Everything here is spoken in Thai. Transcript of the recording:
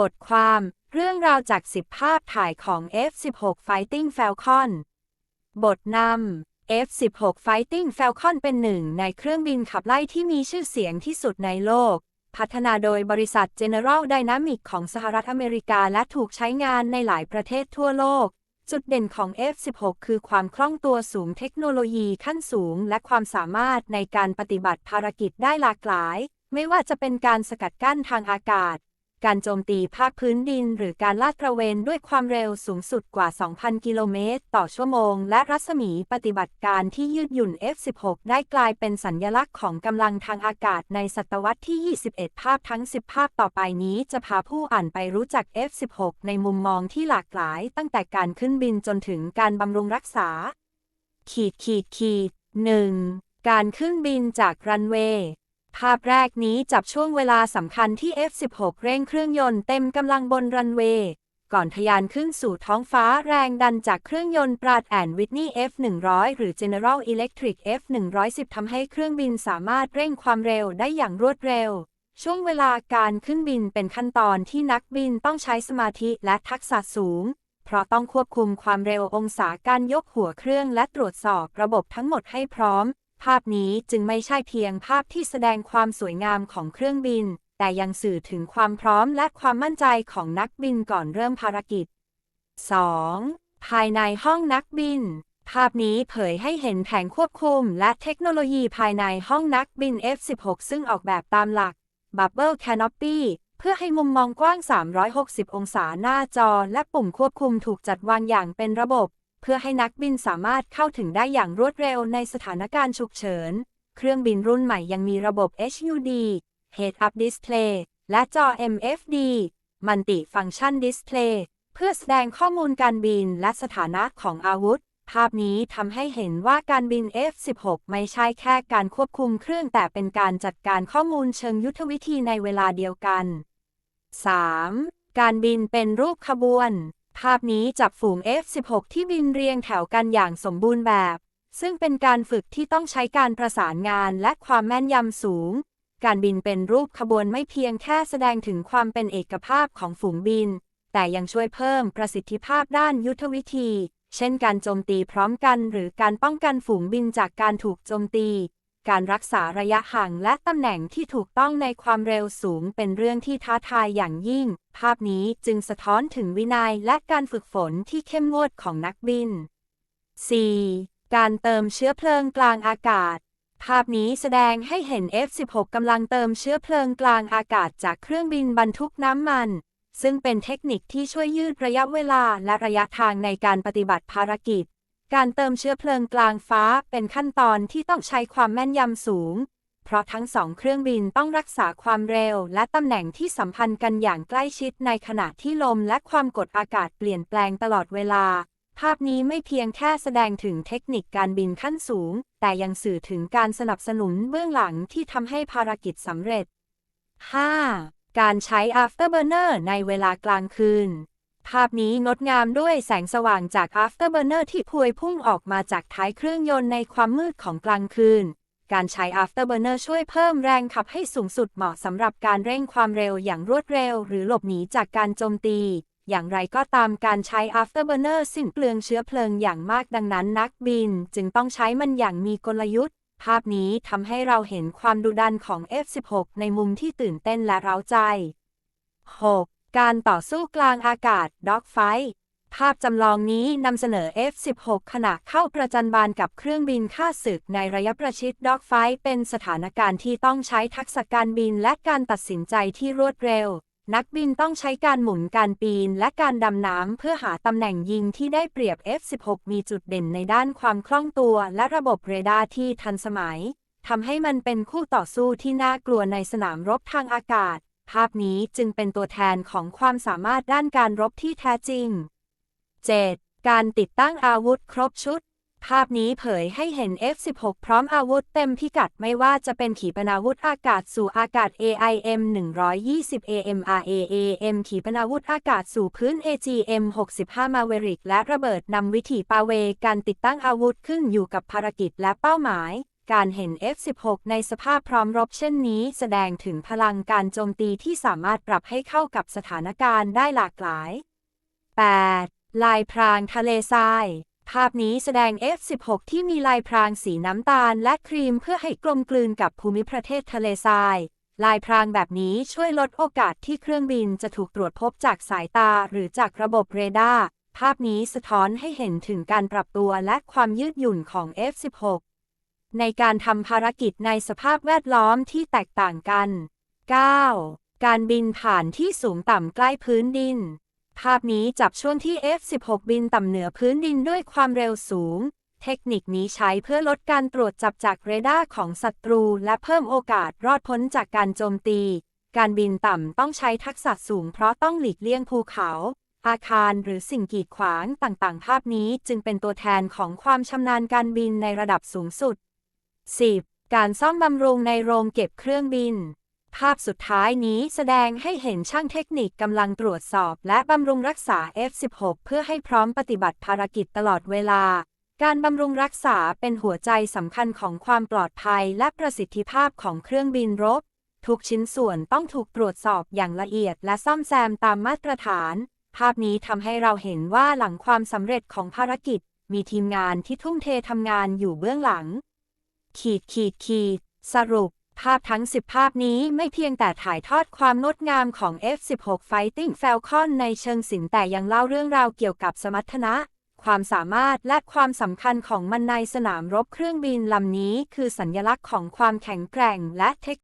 บทความ เรื่องราวจาก 10 ภาพถ่ายของ F-16 Fighting Falcon บทนำ F-16 Fighting Falcon เป็นหนึ่งในเครื่องบินขับไล่ที่มีชื่อเสียงที่สุดในโลก พัฒนาโดยบริษัท General Dynamics ของสหรัฐอเมริกาและถูกใช้งานในหลายประเทศทั่วโลก จุดเด่นของ F-16 คือความคล่องตัวสูงเทคโนโลยีขั้นสูง และความสามารถในการปฏิบัติภารกิจได้หลากหลาย ไม่ว่าจะเป็นการสกัดกั้นทางอากาศ การโจมตีภาคพื้นดิน หรือการลาดตระเวนด้วยความเร็วสูงสุดกว่า 2,000 กิโลเมตร ต่อชั่วโมง และรัศมีปฏิบัติการที่ยืดหยุ่น F-16 ได้กลายเป็นสัญญลักษณ์ของกำลังทางอากาศในศตวรรษที่ 21 ภาพทั้ง 10 ภาพต่อไปนี้จะพาผู้อ่านไปรู้จัก F-16 ในมุมมองที่หลากหลาย ตั้งแต่การขึ้นบินจนถึงการบำรุงรักษา ขีดขีดขีดหนึ่งการขึ้นบินจากรันเวย์ ภาพแรกนี้จับช่วงเวลาสำคัญที่ F-16 เร่งเครื่องยนต์เต็มกำลังบนรันเวย์ก่อนทะยานขึ้นสู่ท้องฟ้าแรงดันจากเครื่องยนต์ปราดแอนวิทนีย์ F100 หรือ General Electric F110 ทำให้เครื่องบินสามารถเร่งความเร็วได้อย่างรวดเร็ว ช่วงเวลาการขึ้นบินเป็นขั้นตอนที่นักบินต้องใช้สมาธิและทักษะสูง เพราะต้องควบคุมความเร็วองศาการยกหัวเครื่องและตรวจสอบระบบทั้งหมดให้พร้อม ภาพนี้จึงไม่ใช่เพียงภาพที่แสดงความสวยงามของเครื่องบิน แต่ยังสื่อถึงความพร้อมและความมั่นใจของนักบินก่อนเริ่มภารกิจ 2. ภายในห้องนักบิน ภาพนี้เผยให้เห็นแผงควบคุมและเทคโนโลยีภายในห้องนักบิน F16 ซึ่งออกแบบตามหลัก Bubble Canopy เพื่อให้มุมมองกว้าง 360 องศาหน้าจอ และปุ่มควบคุมถูกจัดวางอย่างเป็นระบบ เพื่อให้นักบินสามารถเข้าถึงได้อย่างรวดเร็วในสถานการณ์ฉุกเฉิน เครื่องบินรุ่นใหม่ยังมีระบบ HUD Head Up Display และจอ MFD Multi Function Display เพื่อแสดงข้อมูลการบินและสถานะของอาวุธ ภาพนี้ทำให้เห็นว่าการบิน F-16 ไม่ใช่แค่การควบคุมเครื่องแต่เป็นการจัดการข้อมูลเชิงยุทธวิธีในเวลาเดียวกัน 3. การบินเป็นรูปขบวน ภาพนี้จับฝูง F-16 ที่บินเรียงแถวกันอย่างสมบูรณ์แบบ ซึ่งเป็นการฝึกที่ต้องใช้การประสานงานและความแม่นยำสูง การบินเป็นรูปขบวนไม่เพียงแค่แสดงถึงความเป็นเอกภาพของฝูงบิน แต่ยังช่วยเพิ่มประสิทธิภาพด้านยุทธวิธี เช่นการโจมตีพร้อมกัน หรือการป้องกันฝูงบินจากการถูกโจมตี การรักษาระยะห่างและตำแหน่งที่ถูกต้องในความเร็วสูงเป็นเรื่องที่ท้าทายอย่างยิ่ง ภาพนี้จึงสะท้อนถึงวินัยและการฝึกฝนที่เข้มงวดของนักบิน 4. การเติมเชื้อเพลิงกลางอากาศ ภาพนี้แสดงให้เห็น F-16 กำลังเติมเชื้อเพลิงกลางอากาศจากเครื่องบินบรรทุกน้ำมัน ซึ่งเป็นเทคนิคที่ช่วยยืดระยะเวลาและระยะทางในการปฏิบัติภารกิจ การเติมเชื้อเพลิงกลางฟ้าเป็นขั้นตอนที่ต้องใช้ความแม่นยำสูง เพราะทั้งสองเครื่องบินต้องรักษาความเร็ว และตำแหน่งที่สัมพันธ์กันอย่างใกล้ชิดในขณะที่ลมและความกดอากาศเปลี่ยนแปลงตลอดเวลา ภาพนี้ไม่เพียงแค่แสดงถึงเทคนิคการบินขั้นสูง แต่ยังสื่อถึงการสนับสนุนเบื้องหลังที่ทำให้ภารกิจสำเร็จ 5. การใช้ afterburner ในเวลากลางคืน ภาพนี้งดงามด้วยแสงสว่างจาก afterburner ที่พวยพุ่งออกมาจากท้ายเครื่องยนต์ในความมืดของกลางคืน การใช้ afterburner ช่วยเพิ่มแรงขับให้สูงสุดเหมาะสำหรับการเร่งความเร็วอย่างรวดเร็ว หรือหลบหนีจากการโจมตี อย่างไรก็ตามการใช้ afterburner สิ้นเปลืองเชื้อเพลิงอย่างมากดังนั้นนักบิน จึงต้องใช้มันอย่างมีกลยุทธ์ ภาพนี้ทำให้เราเห็นความดุดันของ F16 ในมุมที่ตื่นเต้นและเร้าใจ 6. การต่อสู้กลางอากาศ Dogfight ภาพจำลองนี้นำเสนอ F16 ขณะเข้าประจันบานกับเครื่องบินฆ่าศึกในระยะประชิด Dogfight เป็นสถานการณ์ที่ต้องใช้ทักษะการบินและการตัดสินใจที่รวดเร็ว นักบินต้องใช้การหมุนการปีนและการดำน้ำเพื่อหาตำแหน่งยิงที่ได้เปรียบ F16 มีจุดเด่นในด้านความคล่องตัวและระบบเรดาร์ที่ทันสมัยทำให้มันเป็นคู่ต่อสู้ที่น่ากลัวในสนามรบทางอากาศ ภาพนี้จึงเป็นตัวแทนของความสามารถด้านการรบที่แท้จริง 7. การติดตั้งอาวุธครบชุด ภาพนี้เผยให้เห็น F16 พร้อมอาวุธเต็มพิกัดไม่ว่าจะเป็นขีปนาวุธอากาศสู่อากาศ AIM 120 AMRAAM ขีปนาวุธอากาศสู่พื้น AGM 65 Maverick และระเบิดนำวิถีปาเว การติดตั้งอาวุธขึ้นอยู่กับภารกิจและเป้าหมาย การเห็น F-16 ในสภาพพร้อมรบเช่นนี้แสดงถึงพลังการโจมตีที่สามารถปรับให้เข้ากับสถานการณ์ได้หลากหลาย 8. ลายพรางทะเลทราย ภาพนี้แสดง F-16 ที่มีลายพรางสีน้ำตาลและครีมเพื่อให้กลมกลืนกับภูมิประเทศทะเลทราย ลายพรางแบบนี้ช่วยลดโอกาสที่เครื่องบินจะถูกตรวจพบจากสายตาหรือจากระบบเรดาร์ ภาพนี้สะท้อนให้เห็นถึงการปรับตัวและความยืดหยุ่นของ F-16 ในการทำภารกิจในสภาพแวดล้อมที่แตกต่างกัน 9. การบินผ่านที่สูงต่ำใกล้พื้นดิน ภาพนี้จับช่วงที่ F-16 บินต่ำเหนือพื้นดินด้วยความเร็วสูง เทคนิคนี้ใช้เพื่อลดการตรวจจับจากเรดาร์ของศัตรู และเพิ่มโอกาสรอดพ้นจากการโจมตี การบินต่ำต้องใช้ทักษะสูงเพราะต้องหลีกเลี่ยงภูเขาอาคารหรือสิ่งกีดขวางต่างๆ ภาพนี้จึงเป็นตัวแทนของความชำนาญการบินในระดับสูงสุด 10. การซ่อมบำรุงในโรงเก็บเครื่องบิน ภาพสุดท้ายนี้แสดงให้เห็นช่างเทคนิคกำลังตรวจสอบ และบำรุงรักษา F-16 เพื่อให้พร้อมปฏิบัติภารกิจตลอดเวลา การบำรุงรักษาเป็นหัวใจสำคัญของความปลอดภัยและประสิทธิภาพของเครื่องบินรบ ทุกชิ้นส่วนต้องถูกตรวจสอบอย่างละเอียด และซ่อมแซมตามมาตรฐาน ภาพนี้ทำให้เราเห็นว่าหลังความสำเร็จของภารกิจ มีทีมงานที่ทุ่มเททำงานอยู่เบื้องหลัง ขีดขีดขีดสรุป ภาพทั้ง 10 ภาพนี้ไม่เพียงแต่ถ่ายทอดความงดงามของ F-16 Fighting Falcon ในเชิงศิลป์แต่ยังเล่าเรื่องราวเกี่ยวกับสมรรถนะ ความสามารถและความสำคัญของมันในสนามรบเครื่องบินลำนี้ คือสัญลักษณ์ของความแข็งแกร่งและเทค